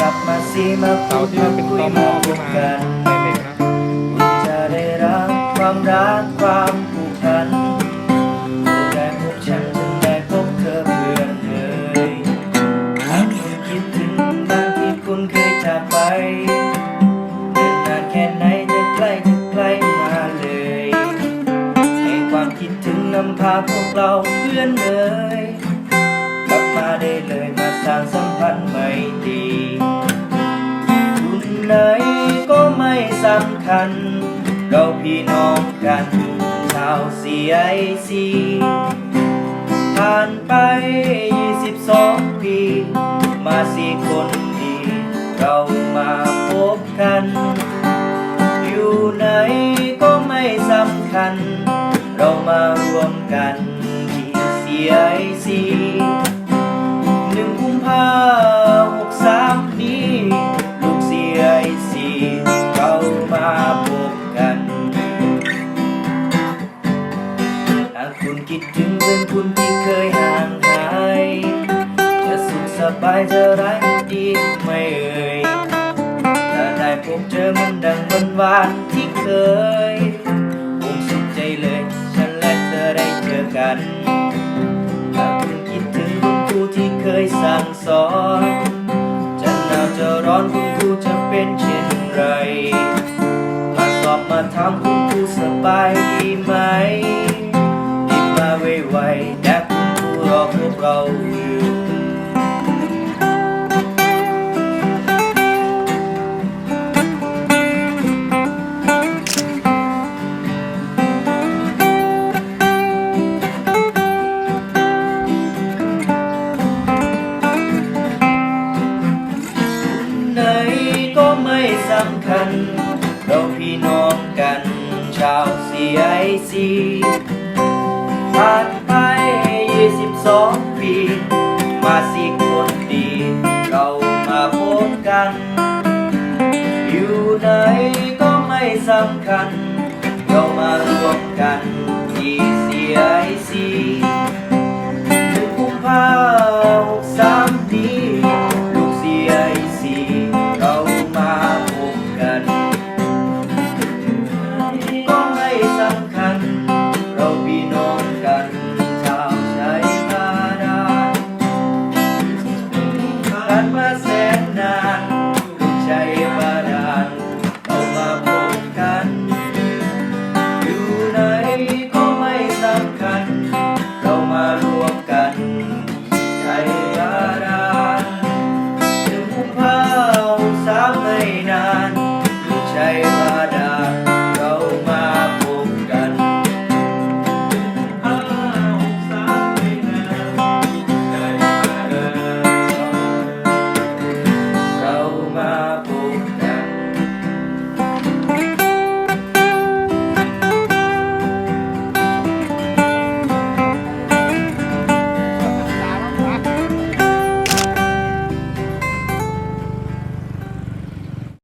กลับมาสิมาพูดมาคุยมาพูดกันจะได้รับความรักความผูกพันจะได้พบฉันจะได้พบเพื่อนเลยคิดถึงบ้าที่คุณเคยจาไปนานแค่ไหนจะใกล้จะกลมาเลยให้ความคิดถึงนำพาพวกเราเพื่อนเลย คัญ เราพี่น้องกันชาว CIC ผ่านไป 22 ปี มาสี่คนดี เรามาพบกัน อยู่ไหนก็ไม่สำคัญ เรามารวมกันที่ CIC ห สบายจะร้ายดีไม่เอ่ยถ้าได้พบเจอมันดังวันวานที่เคยผมสุขใจเลย ฉันและเธอได้เจอกันถ้าคุณคิดถึงคุณครูที่เคยสั่งสอนจะหนาวจะร้อนคุณครูจะเป็นเช่นไรมาสอบมาถามคุณครูสบายดีไหมรีบมาไวๆนะคุณครูรอพวกเรา เราพี่น้องกัน ชาว CIC ผ่านไป 22 ปี มาสี่คนดี เรามาพบกัน อยู่ไหนก็ไม่สำคัญ เรามารวมกันที่ CIC